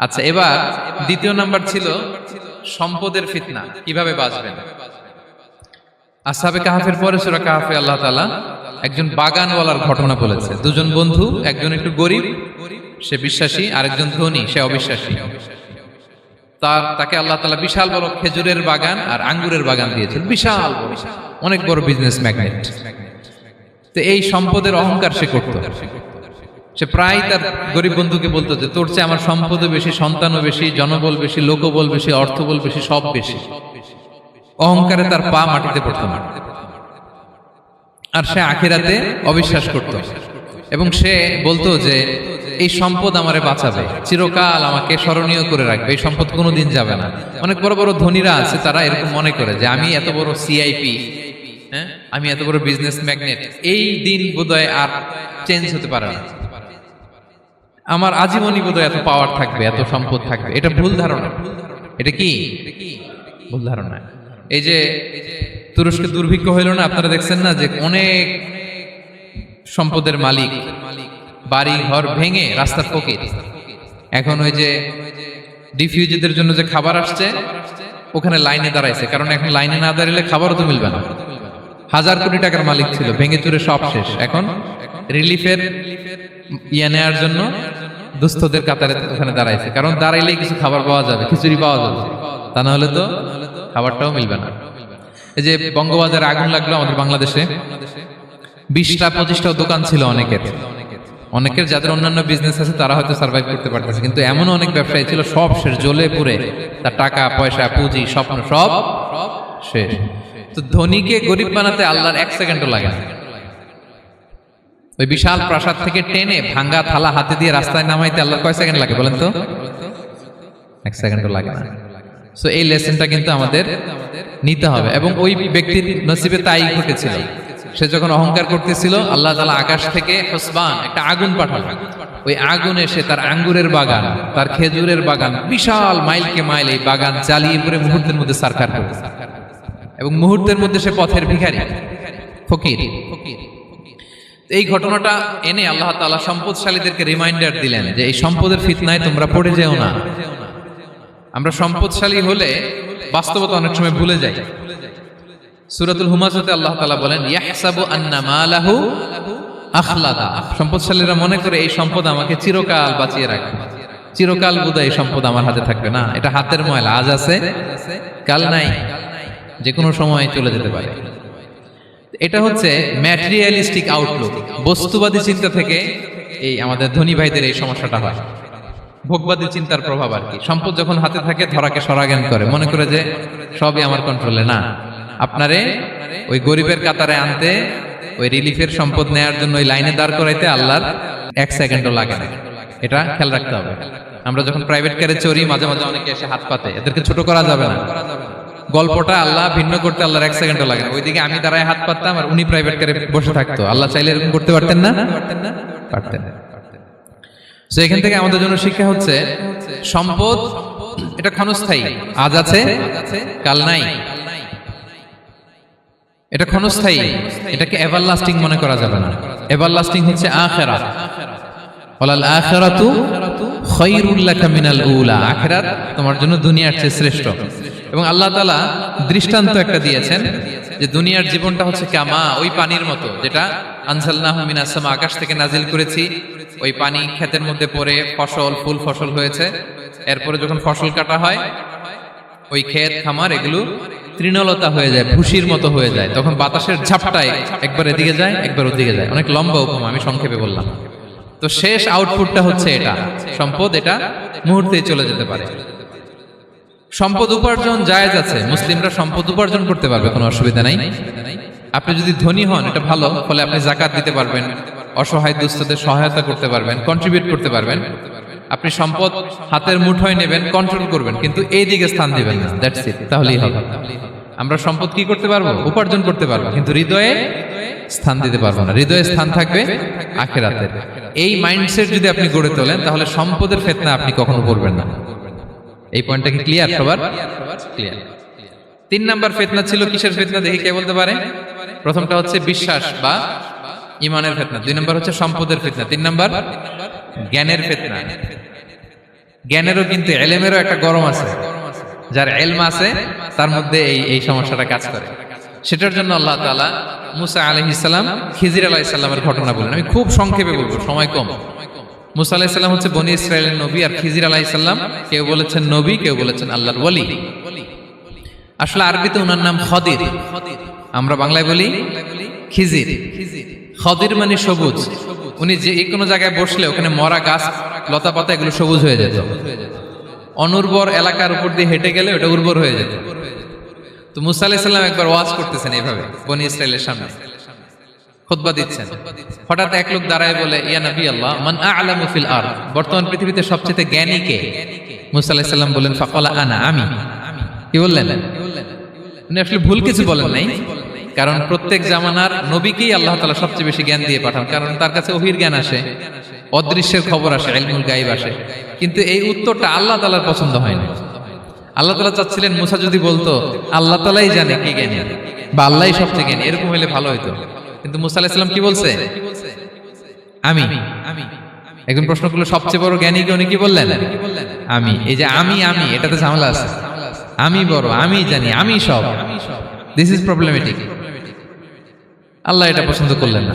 আচ্ছা এবার দ্বিতীয় নাম্বার ছিল সম্পদের ফিতনা, কীভাবে বাঁচবেন? আসাবে কাহাফের পরে সুরা কাহাফে আল্লাহ তালা একজন বাগানওয়ালার ঘটনা বলেছে। দুজন বন্ধু, একজন একটু গরিব, সে বিশ্বাসী, আরেকজন ধনী, সে অবিশ্বাসী। তার, তাকে আল্লাহ তালা বিশাল বড় খেজুরের বাগান আর আঙ্গুরের বাগান দিয়েছেন। বিশাল অনেক বড় বিজনেস ম্যাগনেট তো এই সম্পদের অহংকার সে করত। সে প্রায় তার গরিব বন্ধুকে বলতো যে তোর চেয়ে আমার সম্পদও বেশি, সন্তানও বেশি, জনবল বেশি, লোকবল বেশি, অর্থবল বেশি, সব বেশি। অহংকারে তার পা মাটিতে পড়তো না। আর সে আখিরাতে অবিশ্বাস করত। এবং সে বলতো যে, এই সম্পদ আমারে বাঁচাবে, চিরকাল আমাকে স্মরণীয় করে রাখবে, এই সম্পদ কোনোদিন যাবে না। অনেক বড় বড় ধনীরা আছে, তারা এরকম মনে করে যে, আমি এত বড় সিআইপি হ্যাঁ? আমি এত বড় বিজনেস ম্যাগনেট এই দিন বোধহয় আর চেঞ্জ হতে পারে না। আমার আজীবনই বোধহয় এত পাওয়ার থাকবে, এত সম্পদ থাকবে। এটা ভুল ধারণা। এটা কি? ভুল ধারণা। এই যে তুরস্কে দুর্ভিক্ষ হইল না, আপনারা দেখছেন না যে অনেক সম্পদের মালিক, বাড়ি, ঘর ভেঙে রাস্তার ফকির। এখন ওই যে ডিফিউজিদের জন্য যে খাবার আসছে, ওখানে লাইনে দাঁড়াইছে। কারণ এখন লাইনে না দাঁড়ালে খাবারও তো মিলবে না। হাজার কোটি টাকার মালিক ছিল, ভেঙে চুরে সব শেষ। এখন রিলিফের ইয়ে নেওয়ার জন্য দুস্থদের কাতারে ওখানে দাঁড়াইছে। কারণ দাঁড়াইলেই কিছু খাবার পাওয়া যাবে, খিচুড়ি পাওয়া যাবে। তা না হলে তো খাবারটাও মিলবে না। এই যে বঙ্গবাজারে আগুন লাগল আমাদের বাংলাদেশে। বিশটা, পঁচিশটা দোকান ছিল অনেকের। অনেকের যাদের অন্যান্য বিজনেস আছে, তারা হয়তো সার্ভাইভ করতে পারতেছে। কিন্তু এমনও অনেক ব্যবসায়ী ছিল, সব শেষ, জ্বলে পুরে তার টাকা, পয়সা, পুঁজি, স্বপ্ন সব শেষ। তো ধনীকে গরিব বানাতে আল্লাহর এক সেকেন্ডও লাগে না। ওই বিশাল প্রাসাদ থেকে টেনে ভাঙ্গা থালা হাতে দিয়ে রাস্তায় নামাইতে আল্লাহ কয় সেকেন্ড লাগে বলেন তো? এক সেকেন্ডও লাগে না। সো এই লেসনটা কিন্তু আমাদের নিতে হবে এবং ওই ব্যক্তির নসিবে তাই ঘটেছিল। সে যখন অহংকার করতেছিল, আল্লাহ তালা আকাশ থেকে হসবান, একটা আগুন পাঠালো ওই আগুনে সে তার আঙ্গুরের বাগান, তার খেজুরের বাগান, বিশাল মাইলকে মাইল এই বাগান চালিয়ে পরে মুহূর্তের মধ্যে সারকার করে এবং মুহূর্তের মধ্যে সে পথের ভিখারি ফকির ফকির। এই ঘটনাটা এনে আল্লাহ তাআলা সম্পদশালীদেরকে রিমাইন্ডার দিলেন যে এই সম্পদের ফিতনায় তোমরা পড়ে যেও না। আমরা সম্পদশালী হলে বাস্তবতা অনেক সময় ভুলে যাই। সূরাতুল হুমাজাতে আল্লাহ তাআলা বলেন, ইয়াহসাবু আখলাদা। সম্পদশালীরা মনে করে এই সম্পদ আমাকে চিরকাল বাঁচিয়ে রাখবে। চিরকাল বোধহয় এই সম্পদ আমার হাতে থাকবে না। এটা হাতের ময়লা, আজ আছে, কাল নাই, যে কোনো সময় চলে যেতে পারে। এটা হচ্ছে ম্যাটেরিয়ালিস্টিক আউটলুক বস্তুবাদী চিন্তা থেকে এই আমাদের ধনী ভাইদের এই সমস্যাটা হয়। ভোগবাদী চিন্তার প্রভাব আর কি। সম্পদ যখন হাতে থাকে ধরাকে সরাজ্ঞান করে। মনে করে যে সবই আমার কন্ট্রোলে না। আপনারে ওই গরিবের কাতারে আনতে ওই রিলিফের সম্পদ নেয়ার জন্য ওই লাইনে দাঁড় করাইতে আল্লাহর এক সেকেন্ডও লাগে না। এটা খেয়াল রাখতে হবে। আমরা যখন প্রাইভেট কারে চড়ি মাঝে মাঝে অনেকে এসে হাত পাতে। এদেরকে ছোট করা যাবে না। গল্পটা আল্লাহ ভিন্ন করতে আল্লাহর এক সেকেন্ডও লাগে না। ওইদিকে আমি দাঁড়ায় হাত পাততাম আর উনি প্রাইভেট কারে বসে থাকতো। আল্লাহ চাইলে এরকম করতে পারতেন না? পারতেন। তো এখান থেকে আমাদের জন্য শিক্ষা হচ্ছে, সম্পদ, এটা ক্ষণস্থায়ী। আজ আছে, কাল নাই। এটা ক্ষণস্থায়ী। এটাকে এভার লাস্টিং মনে করা যাবে না। এভার লাস্টিং হচ্ছে আখেরা ওলাল আখেরাতু খৈরুল লাকা মিনাল উলা। আখেরাত তোমার জন্য দুনিয়ার চেয়ে শ্রেষ্ঠ। এবং আল্লাহ তাআলা দৃষ্টান্ত একটা দিয়েছেন যে দুনিয়ার জীবনটা হচ্ছে কামা ওই পানির মতো, যেটা আনসালনাহু মিনাস সামা, আকাশ থেকে নাজিল করেছি, ওই পানি ক্ষেতের মধ্যে পড়ে ফসল, ফুল ফসল হয়েছে। এরপরে যখন ফসল কাটা হয়, ওই ক্ষেত, খামার, এগুলো তৃণলতা হয়ে যায়, ভুসির মতো হয়ে যায়। তখন বাতাসের ঝাপটায় একবার এদিকে যায়, একবার ওদিকে যায়। অনেক লম্বা উপমা, আমি সংক্ষেপে বললাম। তো শেষ আউটপুটটা হচ্ছে এটা। সম্পদ এটা মুহূর্তে চলে যেতে পারে। সম্পদ উপার্জন জায়েজ আছে। মুসলিমরা সম্পদ উপার্জন করতে পারবে, কোনো অসুবিধা নাই। আপনি যদি ধনী হন, এটা ভালো, ফলে আপনি জাকাত দিতে পারবেন, অসহায় দুস্থদের সহায়তা করতে পারবেন কন্ট্রিবিউট করতে পারবেন। আপনি সম্পদ হাতের মুঠোয় নেবেন কন্ট্রোল করবেন, কিন্তু এই দিকে স্থান দিবেন না। দ্যাটস ইট তাহলেই হবে। আমরা সম্পদ কি করতে পারব? উপার্জন করতে পারব। কিন্তু হৃদয়ে স্থান দিতে পারব না। হৃদয়ে স্থান থাকবে আখেরাতের। এই মাইন্ডসেট যদি আপনি গড়ে তোলেন, তাহলে সম্পদের ফেতনা আপনি কখনো করবেন না। এই পয়েন্টটা কি ক্লিয়ার সবার? ক্লিয়ার তিন নাম্বার ফেতনা ছিল কিসের ফেতনা? দেখি কে বলতে পারে। প্রথমটা হচ্ছে বিশ্বাস বা ইমানের ফেতনা। দুই নম্বর হচ্ছে সম্পদের ফেতনা। তিন নম্বর, জ্ঞানের ফেতনা। জ্ঞানেরও কিন্তু এলেমেরও একটা গরম আছে। যার এলম আছে, তার মধ্যে এই এই সমস্যাটা কাজ করে। সেটার জন্য আল্লাহ তাআলা মুসা আলাইহিস সালাম খিজির আলাইহিস সালামের ঘটনা বলেন আমি খুব সংক্ষেপে বলব, সময় কম। মুসা আলাইহিস সালাম হচ্ছে বনি ইসরায়েলের নবী আর খিজির আলাইহিস সালাম কেউ বলেছেন নবী, কেউ বলেছেন আল্লাহর বলি আসলে আরবিতে ওনার নাম খদির। আমরা বাংলায় বলি খিজির। খদির মানে সবুজ। উনি যে কোনো জায়গায় বসলে ওখানে মরা গাছ লতা পাতা এগুলো সবুজ হয়ে যেত। অনুর্বর এলাকার উপর দিয়ে হেঁটে গেলে ওটা উর্বর হয়ে যেত। তো মুসা আলাইসাল্লাম একবার ওয়াজ করতেছেন এইভাবে, বনি ইসরায়েলের সামনে। হঠাৎ এক লোক দাঁড়ায় বলে আল্লাহ, মান বর্তমান পৃথিবীতে সবচেয়ে জ্ঞানী কে? মুসা আলাইহিস সালাম বলেন আমি। উনি আসলে ভুল কিছু বলেন নাই, কারণ প্রত্যেক জামানার নবীকেই আল্লাহ সবচেয়ে বেশি জ্ঞান দিয়ে পাঠান, কারণ তার কাছে ওহির জ্ঞান আসে। অদৃশ্যের খবর আসে ইলমুল গায়ব আসে। কিন্তু এই উত্তরটা আল্লাহ তাআলার পছন্দ হয় না আল্লাহ তালা চাচ্ছিলেন, মুসা যদি বলতো, আল্লাহ তাআলাই জানে কে জ্ঞানী, বা আল্লাহ সবচেয়ে জ্ঞানী, এরকম হলে ভালো হতো কিন্তু মুসা আলাইহিস সালাম কি বলছে? আমি। আমি একজন প্রশ্ন করল, সবচেয়ে বড় জ্ঞানী কে উনি কি বললেন? আমি। এই যে আমি আমি, এটাতে ঝামেলা আছে। আমি বড়, আমি জানি, আমি সব। দিস ইজ প্রবলেমেটিক আল্লাহ এটা পছন্দ করলেন না।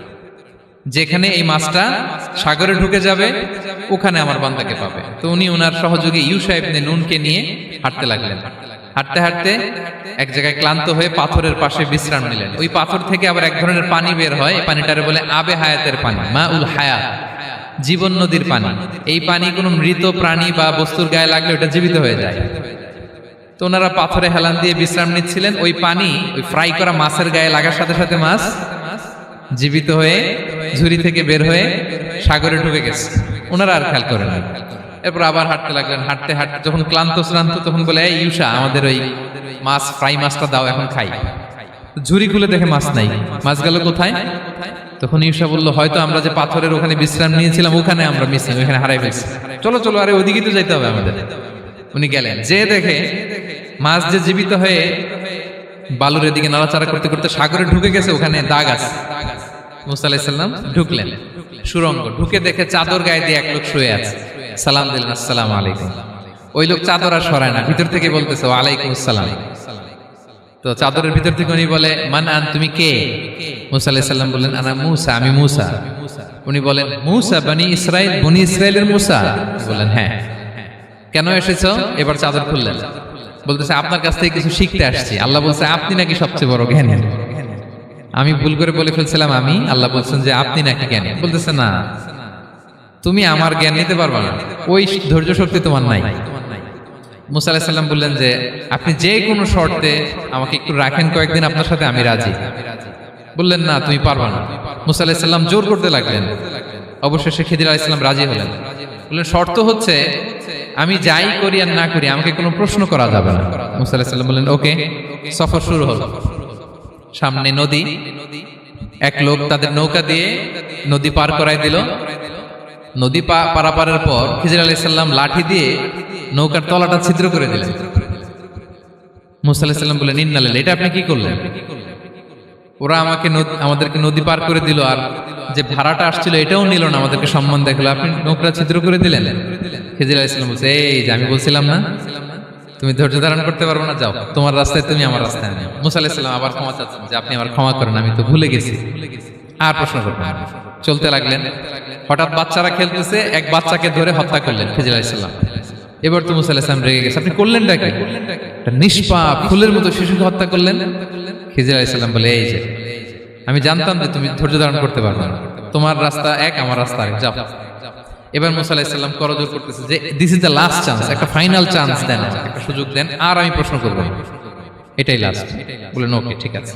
যেখানে এই মাছটা সাগরে ঢুকে যাবে, ওখানে আমার বান্দাকে পাবে। তো উনি ওনার সহযোগী ইউসা ইবনে নুনকে নিয়ে হাঁটতে লাগলেন। হাঁটতে হাঁটতে এক জায়গায় ক্লান্ত হয়ে পাথরের পাশে বিশ্রাম নিলেন। ওই পাথর থেকে আবার এক ধরনের পানি বের হয়। এই পানিটারে বলে আবে হায়াতের পানি মা উল হায়াত জীবন নদীর পানি। এই পানি কোনো মৃত প্রাণী বা বস্তুর গায়ে লাগলে ওটা জীবিত হয়ে যায়। তো ওনারা পাথরে হেলান দিয়ে বিশ্রাম নিচ্ছিলেন। ওই পানি, ওই ফ্রাই করা মাছের গায়ে লাগার সাথে সাথে মাছ জীবিত হয়ে ঝুড়ি থেকে বের হয়ে সাগরে ঢুকে গেছে। ওনারা আর খেয়াল করেন এরপর আবার হাঁটতে লাগলেন। হাঁটতে হাঁটতে যখন ক্লান্ত শ্রান্ত, তখন বলে, এই ইউসা আমাদের ওই মাছ, ফ্রাই মাছটা দাও, এখন খাই। ঝুড়ি খুলে দেখে মাছ নাই। মাছ গেল কোথায়? তখন ইউসা বলল, হয়তো আমরা যে পাথরের ওখানে বিশ্রাম নিয়েছিলাম, ওখানে আমরা মিসিং ওখানে হারাই ফেলছি। চলো চলো, আরে ওইদিকে তো যাইতে হবে আমাদের। উনি গেলেন। যে দেখে মাছ যে জীবিত হয়ে বালুর এদিকে নাড়াচাড়া করতে করতে সাগরে ঢুকে গেছে, ওখানে দাগ আছে। মুসা আলাইসাল্লাম ঢুকলেন। সুরঙ্গ, ঢুকে দেখে চাদর গায়ে দিয়ে এক লোক শুয়ে আছে। সালাম দিলেন, আসসালাম আলাইকুম। ওই লোক চাদর আর সরায় না, ভিতর থেকে বলতেছে, ওয়ালাইকুম আসসালাম। তো চাদরের ভিতর থেকে উনি বলে মান আন তুমি কে? মুসা বললেন, আনা মুসা, আমি মুসা। উনি বলেন, মুসা, বনি ইসরায়েল বনি ইসরায়েলের মুসা? বললেন হ্যাঁ। কেন এসেছ? এবার চাদর খুললেন। বলতেছে, আপনার কাছ থেকে কিছু শিখতে আসছি। আল্লাহ বলছে, আপনি নাকি সবচেয়ে বড় জ্ঞানী। আমি ভুল করে বলে ফেলছিলাম আমি। আল্লাহ বলছেন যে আপনি নাকি জ্ঞানী। বলতেছে, না, তুমি আমার জ্ঞান নিতে পারবে না। ওই ধৈর্য শক্তি তোমার নাই। মুসা আলাহিসাল্লাম বললেন যে, আপনি যে কোনো শর্তে আমাকে একটু রাখেন কয়েকদিন, আপনার সাথে আমি রাজি। বললেন, না, তুমি পারবা না। মুসা আলাহিসাল্লাম জোর করতে লাগলেন। অবশেষে খিদির আলাইসাল্লাম রাজি হলেন। বললেন, শর্ত হচ্ছে, আমি যাই করি আর না করি, আমাকে কোনো প্রশ্ন করা যাবে না। মুসা আলাহিসাল্লাম বললেন, ওকে, সফর শুরু হলো। সামনে নদী। এক লোক তাদের নৌকা দিয়ে নদী পার করাই দিল। নদী পারাপারের পর খিজির আলাইসাল্লাম লাঠি দিয়ে নৌকার তলাটা ছিদ্র করে দিলেন। মুসা আলাইসাল্লাম বলে নিন্নালেন এটা আপনি কি করলেন? ওরা আমাকে আমাদেরকে নদী পার করে দিল আর যে ভাড়াটা আসছিল এটাও নিল না, আমাদেরকে সম্মান দেখাল। আপনি নৌকা ছিদ্র করে দিলেন। খিজির আলাইসাল্লাম বলছে, এই যে আমি বলছিলাম না তুমি ধৈর্য ধারণ করতে পারব না, যাও। তোমার রাস্তায় তুমি আমার রাস্তায় আমি মুসা আলাইসাল্লাম আবার ক্ষমা চাচ্ছেন যে, আপনি আমার ক্ষমা করেন, আমি তো ভুলে গেছি। আর প্রশ্ন করবেন চলতে লাগলেন। হঠাৎ বাচ্চারা খেলতেছে, এক বাচ্চাকে ধরে হত্যা করলেন আলাইসাল্লাম এবার তো মুসা আলাইসাল্লাম রেগে গেছে। আপনি করলেন একটা নিষ্পাপ ফুলের মতো শিশুকে হত্যা করলেন। খিজির আলাইসাল্লাম বলে, এই যে, আমি জানতাম যে তুমি ধৈর্য ধারণ করতে পারবে তোমার রাস্তা এক, আমার রাস্তা এক যাও। এবার মুসা করজোর করতেছে যে this is the last chance একটা ফাইনাল চান্স দেন, একটা সুযোগ দেন, আর আমি প্রশ্ন করব। এটাই লাস্ট বললেন ওকে ঠিক আছে।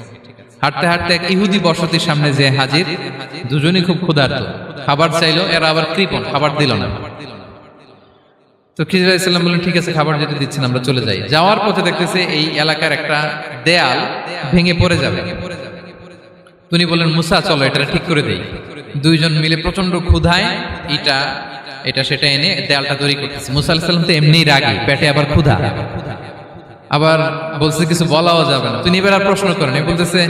হাঁটতে হাঁটতে এক ইহুদি বসতির সামনে যে হাজির, দুজনই খুব ক্ষুধার্ত। খাবার চাইলো, এরা আবার কৃপণ, খাবার দিল না। তো খিজির আলাইসাল্লাম বললেন, ঠিক আছে, খাবার যেটা দিচ্ছেন, আমরা চলে যাই। যাওয়ার পথে দেখতেছে এই এলাকার একটা দেয়াল ভেঙে পড়ে যাবে। তিনি বললেন, মুসা, চলো এটা ঠিক করে দেই। দুইজন মিলে প্রচণ্ড ক্ষুধায় এটা এটা সেটা এনে দেয়ালটা তৈরি করতেছে। মুসা তো এমনি রাগি, পেটে আবার ক্ষুধা। আবার বলছে, কিছু বলাও যাবে না। তিনি এবার আর প্রশ্ন করেন বলতেছে,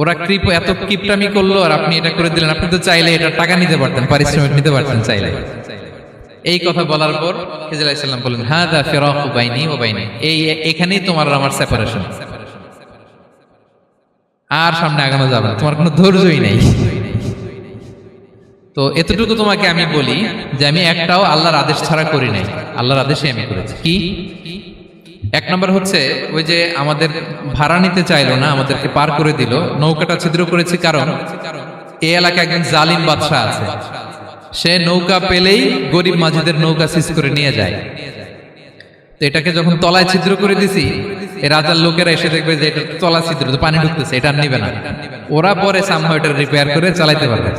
ওরা কৃপ, এত কিপটামি করল আর আপনি এটা করে দিলেন। আপনি তো চাইলে এটা টাকা নিতে পারতেন, পারিশ্রমিক নিতে পারতেন চাইলে। এই কথা বলার পর খিজির আলাইসাল্লাম বললেন হ্যাঁ দা ফেরাক বাইনি ও বাইনি। এই, এখানেই তোমার আমার সেপারেশন আর সামনে আগানো যাবে না, তোমার কোনো ধৈর্যই নেই। তো এতটুকু তোমাকে আমি বলি যে আমি একটাও আল্লাহর আদেশ ছাড়া করি নাই। আল্লাহর আদেশে আমি করেছি। কি? এক নম্বর হচ্ছে ওই যে আমাদের ভাড়া নিতে চাইলো না, আমাদেরকে পার করে দিল। নৌকাটা ছিদ্র করেছি কারণ এই এলাকায় একজন জালিম বাদশাহ আছে। সে নৌকা পেলেই গরিব মাঝিদের নৌকা সিজ করে নিয়ে যায়। তো এটাকে যখন তলায় ছিদ্র করে দিছি রাজার লোকেরা এসে দেখবে যে এটা তলা ছিদ্র পানি ঢুকতেছে, এটা নিবে না। ওরা পরে সামহাও এটা রিপেয়ার করে চালাইতে পারবে।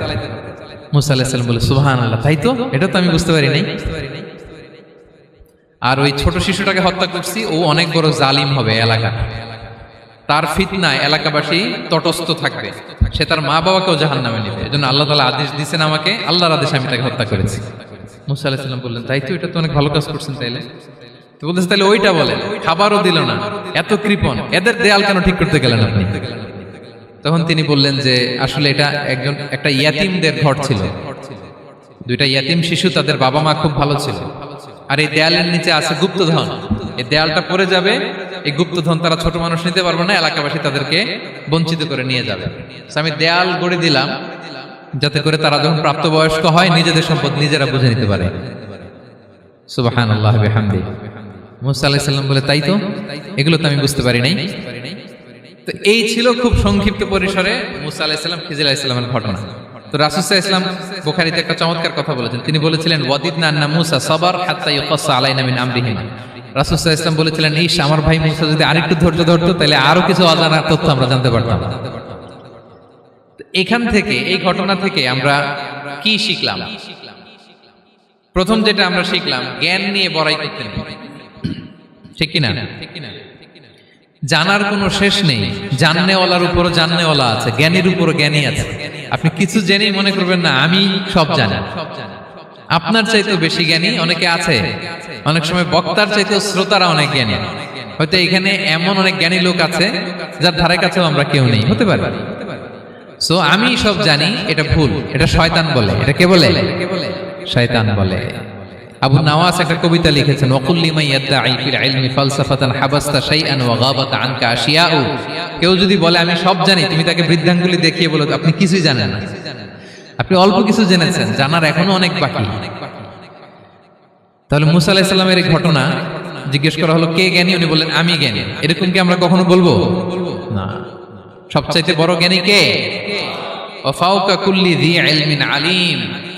মুসা আলাহিসাল্লাম বলে সুবাহান আল্লাহ তাই তো? এটা তো আমি বুঝতে পারি নাই। আর ওই ছোট শিশুটাকে হত্যা করছি, ও অনেক বড় জালিম হবে এলাকা। তার ফিতনায় এলাকাবাসী তটস্থ থাকবে। সে তার মা বাবাকেও জাহান নামে নেবে। এজন্য আল্লাহ তালা আদেশ দিয়েছেন আমাকে, আল্লাহর আদেশে আমি তাকে হত্যা করেছি। মুসা আলাহিসাল্লাম বললেন, তাই তো, এটা তো অনেক ভালো কাজ করছেন তাইলে। তো বলতেছে তাহলে ওইটা বলেন, খাবারও দিল না। এত কৃপন এদের দেয়াল কেন ঠিক করতে গেলেন আপনি? তখন তিনি বললেন যে, আসলে এটা একজন, একটা ইয়াতিমদের ঘর ছিল। দুইটা ইয়াতিম শিশু তাদের বাবা মা খুব ভালো ছিল। আর এই দেয়ালের নিচে আছে গুপ্তধন। এই দেয়ালটা পড়ে যাবে, এই গুপ্তধন তারা ছোট মানুষ নিতে পারবে না, এলাকাবাসী তাদেরকে বঞ্চিত করে নিয়ে যাবে। আমি দেয়াল গড়ে দিলাম, যাতে করে তারা যখন প্রাপ্তবয়স্ক হয়, নিজেদের সম্পদ নিজেরা বুঝে নিতে পারে। সুবাহান আল্লাহ মুসা আলাহিসাল্লাম বলে, তাই তো? এগুলো তো আমি বুঝতে পারি নাই। তো এই ছিল খুব সংক্ষিপ্ত পরিসরে মুসা আলাহিসাল্লাম খিজির আলাহিসাল্লামের ঘটনা। তো রাসুসা ইসলাম বোখারিতে একটা চমৎকার কথা বলেছেন। তিনি বলেছিলেন ওয়াদিদ না মুসা সবার হাত্তা ইউকাসা আলাইনা মিন আমরিহিম। রাসুসা ইসলাম বলেছিলেন এই আমার ভাই মুসা যদি আরেকটু ধৈর্য ধরতো, তাহলে আরও কিছু অজানা তথ্য আমরা জানতে পারতাম। এখান থেকে, এই ঘটনা থেকে আমরা কি শিখলাম? প্রথম যেটা আমরা শিখলাম, জ্ঞান নিয়ে বড়াই করতে নেই। ঠিক কিনা? জানার কোনো শেষ নেই। জাননেওয়ালার উপরও জাননেওয়ালা আছে, জ্ঞানীর উপরও জ্ঞানী আছে। আপনি কিছু জেনেই মনে করবেন না, আমি সব জানি। আপনার চাইতেও বেশি জ্ঞানী অনেকে আছে। অনেক সময় বক্তার চাইতেও শ্রোতারা অনেক জ্ঞানী। হয়তো এখানে এমন অনেক জ্ঞানী লোক আছে, যার ধারে কাছেও আমরা কেউ নেই। হতে পারে। সো আমি সব জানি, এটা ভুল। এটা শয়তান বলে। এটা কে বলে? শয়তান বলে। আবু নওয়াজ একটা কবিতা লিখেছেন ওয়াকুল্লি মাই ইয়াদদাঈ ফিল ইলমি ফালসাফাতান হাবাসতা শাইআন ওয়া গাবাত আনকা আশিয়াউ। কেউ যদি বলে, আমি সব জানি, তুমি তাকে বৃদ্ধাঙ্গুলি দেখিয়ে বলো, আপনি কিছুই জানেন না। আপনি অল্প কিছু জেনেছেন, জানার এখনও অনেক বাকি। তাহলে মুসা আলাইহিস সালামের এই ঘটনা জিজ্ঞেস করা হলো, কে জ্ঞানী? উনি বললেন, আমি জ্ঞানী। এরকম কি আমরা কখনো বলব? না। সবচাইতে বড় জ্ঞানী কে? ওয়াফাউকা কুল্লি যী ইলমিন আলিম।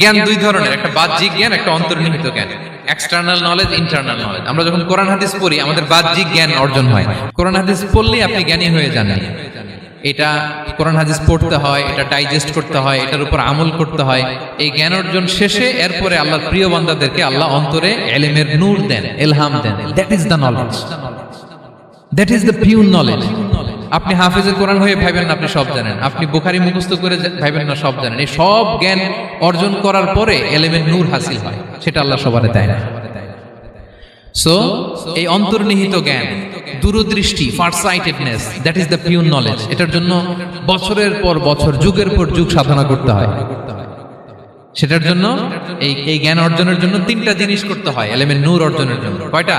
জ্ঞান দুই ধরনের একটা বাহ্যিক জ্ঞান একটা অন্তর্নিহিত জ্ঞান। এক্সটার্নাল নলেজ ইন্টারনাল নলেজ আমরা যখন কোরআন হাদিস পড়ি আমাদের বাহ্যিক জ্ঞান অর্জন হয়। কোরআন হাদিস পড়লেই আপনি জ্ঞানী হয়ে যান। এটা কোরআন হাদিস পড়তে হয় এটা ডাইজেস্ট করতে হয় এটার উপর আমল করতে হয়। এই জ্ঞান অর্জন শেষে এরপরে আল্লাহর প্রিয় বান্দাদেরকে আল্লাহ অন্তরে এলেমের নূর দেন এলহাম দেন। That is the knowledge that is the pure knowledge আপনি হাফিজের কোরআন হয়ে ভাবেন না, আপনি সব জানেন। আপনি বুখারি মুখস্থ করে ভাবেন না, সব জানেন। এই সব জ্ঞান অর্জন করার পরে এলেমের নূর হাসিল হয়। সেটা আল্লাহ সবারে দেয় না। সো এই অন্তর্নিহিত জ্ঞান, দূরদৃষ্টি that is the pure knowledge এটার জন্য বছরের পর বছর, যুগের পর যুগ সাধনা করতে হয়। সেটার জন্য এই এই জ্ঞান অর্জনের জন্য তিনটা জিনিস করতে হয় এলেমেন্ট নূর অর্জনের জন্য। কয়টা?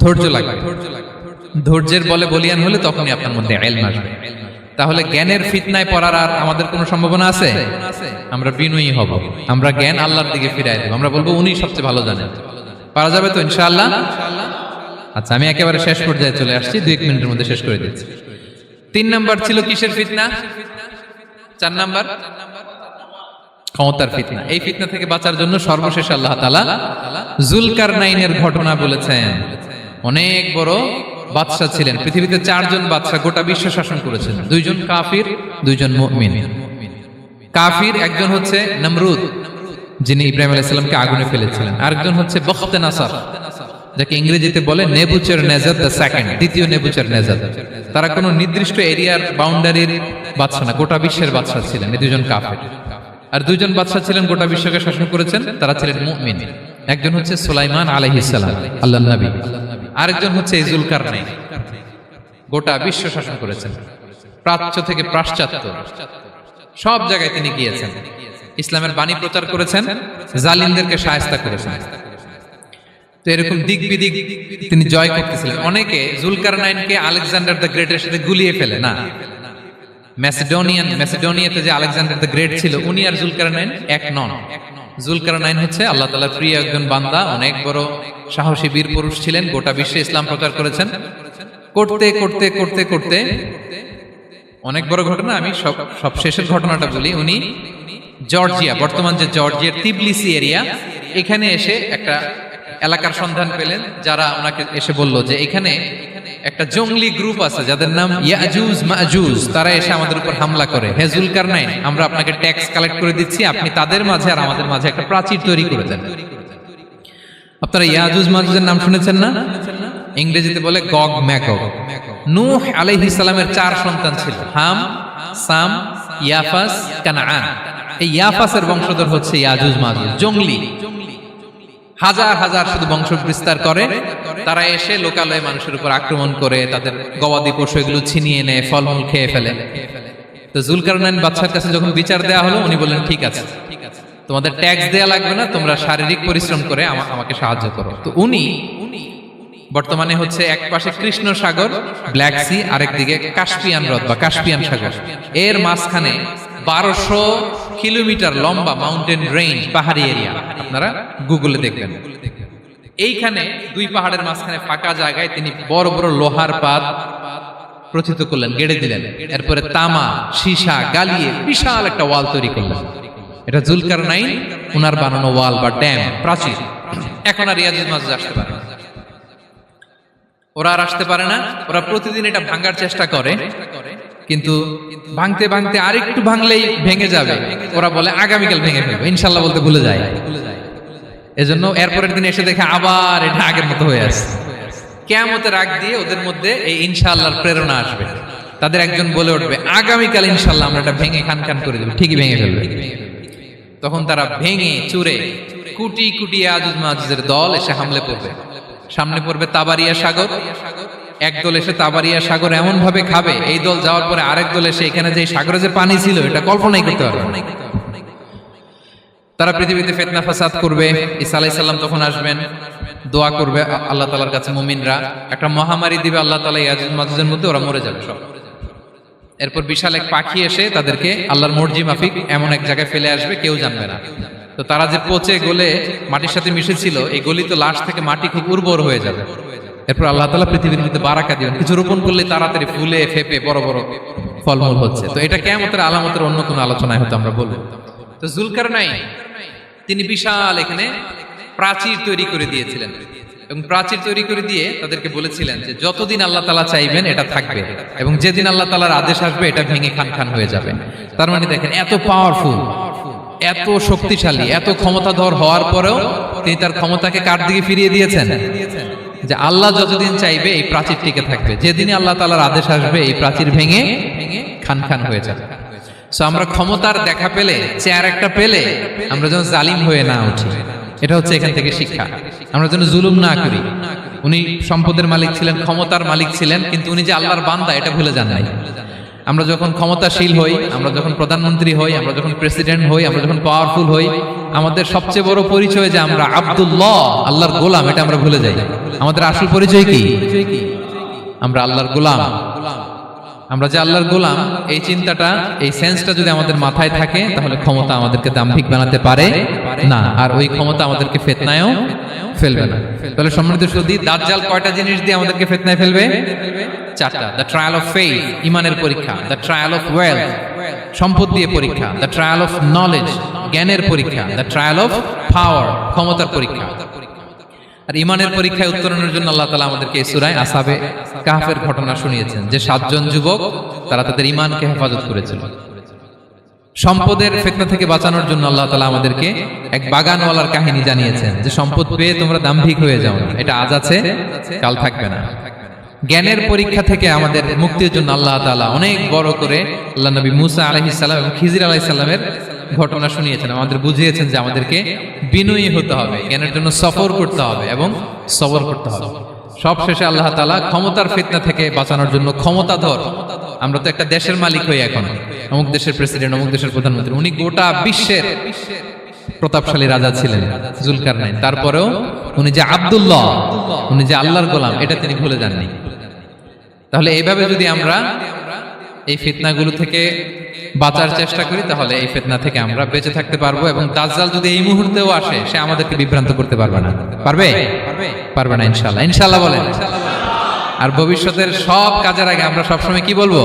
ধৈর্য লাগবে ধৈর্যের বলে বলিয়ান হলে তখনই আপনার মধ্যে এলম আসবে। তাহলে জ্ঞানের ফিতনায় পড়ার আর আমাদের কোনো সম্ভাবনা আছে? আমরা বিনয়ী হব। আমরা জ্ঞান আল্লাহর দিকে ফিরাই দেব। আমরা বলব উনি সবচেয়ে ভালো জানেন। পারা যাবে তো ইনশাআল্লাহ? আচ্ছা আমি একেবারে শেষ পর্যায়ে চলে আসছি। দুই এক মিনিটের মধ্যে শেষ করে দিচ্ছি। তিন নাম্বার ছিল কিসের ফিতনা? চার নাম্বার? ক্ষমতার ফিতনা। এই ফিতনা থেকে বাঁচার জন্য সর্বশেষ আল্লাহ তালা জুলকার নাইনের ঘটনা বলেছেন। অনেক বড় বাদশাহ ছিলেন। পৃথিবীতে চারজন বাদশাহ গোটা বিশ্ব শাসন করেছেন। দুইজন কাফির, দুইজন মুমিন। কাফির একজন হচ্ছে নমরুদ, যিনি ইব্রাহিম আলাইসাল্লামকে আগুনে ফেলেছিলেন। আরেকজন হচ্ছে বখতে নাসার, যাকে ইংরেজিতে বলে নেবুচার নেজাদ দ্য সেকেন্ড, দ্বিতীয় নেবুচার নেজাদ। তারা কোনো নির্দিষ্ট এরিয়ার বাউন্ডারির বাদশা না, গোটা বিশ্বের বাদশা ছিলেন। এই দুজন কাফের। আর দুজন বাদশা ছিলেন, গোটা বিশ্বকে শাসন করেছেন, তারা ছিলেন মুমিন। একজন হচ্ছে সুলাইমান আলাইহিসসালাম আল্লাহ নবী। আরেকজন হচ্ছে ইজুল কারনাই গোটা বিশ্ব শাসন করেছেন। প্রাচ্য থেকে পাশ্চাত্য। সব জায়গায় তিনি গিয়েছেন। ইসলামের বাণী প্রচার করেছেন, জালিমদেরকে সায়স্তা করেছেন। তো এরকম দিক বিদিক তিনি জয় করতেছিলেন। অনেকে জুলকার নাইনকে আলেকজান্ডার দ্য গ্রেটের সাথে গুলিয়ে ফেলে, না। ম্যাসিডোনিয়ান ম্যাসিডোনিয়াতে যে আলেকজান্ডার দ্য গ্রেট ছিল, উনি আর জুলকার নাইন এক নন। জুলকার নাইন হচ্ছে আল্লাহ তালার প্রিয় একজন বান্দা, অনেক বড় সাহসী বীর পুরুষ ছিলেন, গোটা বিশ্বে ইসলাম প্রচার করেছেন। করতে করতে করতে করতে অনেক বড় ঘটনা, আমি সব সব শেষের ঘটনাটা বলি। উনি জর্জিয়া, বর্তমান যে জর্জিয়ার তিবলিসি এরিয়া, এখানে এসে একটা এলাকার সন্ধান পেলেন, যারা ওনাকে এসে বলল যে এখানে একটা জঙ্গলি গ্রুপ আছে, যাদের নাম ইয়াজুজ, মাজুজ। তারা এসে আমাদের উপর হামলা করে। হেজুল কারনাইন আমরা আপনাকে ট্যাক্স কালেক্ট করে দিচ্ছি, আপনি তাদের মাঝে আর আমাদের মাঝে একটা প্রাচীর তৈরি করে দেন। আপনারা ইয়াজুজ, মাজুজের নাম শুনেছেন না? ইংরেজিতে বলে গগ ম্যাকক নূহ আলাইহিস সালামের চার সন্তান ছিল। হাম, সাম, ইয়াফাস, কানাআন। এই ইয়াফাসের বংশধর হচ্ছে ইয়াজুজ, মাজুজ। জঙ্গলি। হাজার হাজার শুধু বংশ বিস্তার করে, তারা এসে লোকালয়ে মানুষের উপর আক্রমণ করে, তাদের গবাদি পশু এগুলো ছিনিয়ে নেয় ফলমূল খেয়ে ফেলে। তো জুলকারনাইন বাচ্চার কাছে যখন বিচার দেওয়া হলো, উনি বললেন, ঠিক আছে। তোমাদের ট্যাক্স দেয়া লাগবে না, তোমরা শারীরিক পরিশ্রম করে আমা- আমাকে সাহায্য করো। তো উনি বর্তমানে হচ্ছে এক পাশে কৃষ্ণ সাগর, ব্ল্যাক সি, আরেক দিকে কাস্পিয়ান হ্রদ বা কাস্পিয়ান সাগর। এর মাঝখানে বারোশো কিলোমিটার লম্বা মাউন্টেন রেঞ্জ পাহাড়ি এরিয়া আপনারা গুগলে দেখবেন। এইখানে দুই পাহাড়ের মাঝখানে ফাঁকা জায়গায় তিনি বড় বড় লোহার পাত প্রথিত করলেন, গেড়ে দিলেন। এরপরে তামা, সীসা গালিয়ে বিশাল একটা ওয়াল তৈরি করলেন। এটা জুলকার নাইন উনার বানানো ওয়াল বা ড্যাম, প্রাচীর। এখন আর ইয়াজুজ মাজুজ আসতে পারে ওরা আর আসতে পারে না। ওরা প্রতিদিন এটা ভাঙার চেষ্টা করে। কিন্তু ভাঙতে ভাঙতে আরেকটু ভাঙলেই ভেঙে যাবে। ওরা বলে, আগামীকাল ভেঙে ফেলবে। ইনশাল্লাহ বলতে ভুলে যায়। এজন্য এরপরের দিন এসে দেখে আবার এটা আগের মতো হয়ে আসছে। কেয়ামতের আগ দিয়ে ওদের মধ্যে এই ইনশাআল্লাহর প্রেরণা আসবে। তাদের একজন বলে উঠবে, আগামীকাল ইনশাল্লাহ আমরা এটা ভেঙে খান খান করে দেবো, ঠিকই ভেঙে ফেলবে। তখন তারা ভেঙে, চুরে, কুটি কুটি আজুজ মাজুজের দল এসে হামলে পড়বে। সামনে পড়বে তাবারিয়া সাগর। এক দল এসে তাবারিয়া সাগর এমন ভাবে খাবে, এই দল যাওয়ার পরে আরেক দল এসে এখানে যে সাগরে যে পানি ছিল, এটা কল্পনাই করতে পারবে তারা পৃথিবীতে ফেতনা ফাসাদ করবে আলাইহিস তখন আসবেন, দোয়া করবে আল্লাহ তালার কাছে মুমিনরা। একটা মহামারী দিবে আল্লাহ তালা ইয়াজুজ মাজুজের মধ্যে, ওরা মরে যাবে সব। এরপর বিশাল এক পাখি এসে তাদেরকে আল্লাহর মর্জি মাফিক এমন এক জায়গায় ফেলে আসবে, কেউ জানবে না। তো তারা যে পচে গলে মাটির সাথে মিশেছিল, এই গলিত লাশ থেকে মাটি খুব উর্বর হয়ে যাবে। এরপর আল্লাহ তালা পৃথিবীর মধ্যে বারাকা দিবেন। কিছু রোপণ করলে তাড়াতাড়ি ফুলে, ফেপে বড় বড় ফলমূল হচ্ছে। তো এটা কেমতের আলামতের অন্য কোনো আলোচনায় হয়তো আমরা বলব। তো জুলকার নাই তিনি বিশাল এখানে প্রাচীর তৈরি করে দিয়েছিলেন। এবং প্রাচীর তৈরি করে দিয়ে তাদেরকে বলেছিলেন যে, যতদিন আল্লাহ তালা চাইবেন, এটা থাকবে। এবং যেদিন আল্লাহ তালার আদেশ আসবে, এটা ভেঙে খান খান হয়ে যাবে। তার মানে দেখেন, এত পাওয়ারফুল এত শক্তিশালী, এত ক্ষমতাধর হওয়ার পরেও তিনি তার ক্ষমতাকে কার দিকে ফিরিয়ে দিয়েছেন? যে আল্লাহ যতদিন চাইবে এই প্রাচীর টিকে থাকবে। যেদিনই আল্লাহ তালার আদেশ আসবে, এই প্রাচীর ভেঙে খান খান হয়ে যাবে। সো আমরা ক্ষমতার দেখা পেলে, চেয়ার একটা পেলে, আমরা যেন জালিম হয়ে না উঠি। এটা হচ্ছে এখান থেকে শিক্ষা। আমরা যেন জুলুম না করি। উনি সম্পদের মালিক ছিলেন, ক্ষমতার মালিক ছিলেন, কিন্তু উনি যে আল্লাহর বান্দা, এটা ভুলে যান নাই। আমরা যখন ক্ষমতাশীল হই, আমরা যখন প্রধানমন্ত্রী হই, আমরা যখন প্রেসিডেন্ট হই, আমরা যখন পাওয়ারফুল হই, আমাদের সবচেয়ে বড় পরিচয় যে আমরা আব্দুল্লাহ, আল্লাহর গোলাম, এটা আমরা ভুলে যাই। আমাদের আসল পরিচয় কি? আমরা আল্লাহর গোলাম। আমরা যে আল্লাহর গোলাম, এই চিন্তাটা, এই সেন্সটা যদি আমাদের মাথায় থাকে, তাহলে ক্ষমতা আমাদেরকে দাম্ভিক বানাতে পারে। না, আর ওই ক্ষমতা আমাদেরকে ফেতনায়ও ফেলবে না। তাহলে সম্মানিত সুদী দাজ্জাল কয়টা জিনিস দিয়ে আমাদেরকে ফেতনায় ফেলবে? চারটা। দ্য ট্রায়াল অফ ফেইথ ইমানের পরীক্ষা। দ্য ট্রায়াল অফ ওয়েলথ সম্পদ দিয়ে পরীক্ষা। দ্য ট্রায়াল অফ নলেজ জ্ঞানের পরীক্ষা। দ্য ট্রায়াল অফ পাওয়ার ক্ষমতার পরীক্ষা। আর ইমানের পরীক্ষায় উত্তরণের জন্য আল্লাহ তালা আমাদেরকে এই সুরায় আসাবে কাহাফের ঘটনা শুনিয়েছেন যে সাতজন যুবক তারা তাদের ইমানকে হেফাজত করেছিল। সম্পদের ফেতনা থেকে বাঁচানোর জন্য আল্লাহ তালা আমাদেরকে এক বাগানওয়ালার কাহিনী জানিয়েছেন যে সম্পদ পেয়ে তোমরা দাম্ভিক হয়ে যাও না এটা আজ আছে কাল থাকবে না। জ্ঞানের পরীক্ষা থেকে আমাদের মুক্তির জন্য আল্লাহ তাআলা অনেক বড় করে আল্লাহ নবী মুসা আলহিসাল্লাম এবং খিজির আলাইসাল্লামের ঘটনা শুনিয়েছেন, আমাদের বুঝিয়েছেন যে আমাদেরকে বিনয়ী হতে হবে, জ্ঞানের জন্য সফর করতে হবে এবং সবর করতে হবে। সব শেষে আল্লাহ তালা ক্ষমতার ফিতনা থেকে বাঁচানোর জন্য ক্ষমতাধর। আমরা তো একটা দেশের মালিক হই এখন। অমুক দেশের প্রেসিডেন্ট, অমুক দেশের প্রধানমন্ত্রী, উনি গোটা বিশ্বের প্রতাপশালী রাজা ছিলেন জুলকার নাইন তারপরেও উনি যে আব্দুল্লাহ, উনি যে আল্লাহর গোলাম, এটা তিনি ভুলে যাননি। তাহলে এইভাবে যদি আমরা এই ফিতনাগুলো থেকে বাঁচার চেষ্টা করি, তাহলে এই ফিতনা থেকে আমরা বেঁচে থাকতে পারব এবং দাজ্জাল যদি এই মুহূর্তেও আসে, সে আমাদেরকে বিভ্রান্ত করতে পারবে না। পারবে? পারবে না ইনশাল্লাহ ইনশাল্লাহ বলেন। আর ভবিষ্যতের সব কাজের আগে আমরা সবসময় কি বলব?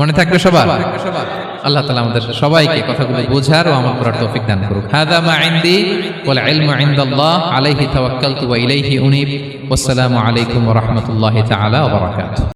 মনে থাকবে সবার? আল্লাহ তালা আমাদের সবাইকে কথাগুলো বোঝার ও আমল করার তৌফিক দান করুক। হাদা মা ইনদি ওয়াল ইলমু ইনদাল্লাহ আলাইহি তাওয়াক্কালতু ওয়া ইলাইহি উনীব। ওয়াসসালামু আলাইকুম ওয়া রাহমাতুল্লাহি তাআলা ওয়া বারাকাতুহু।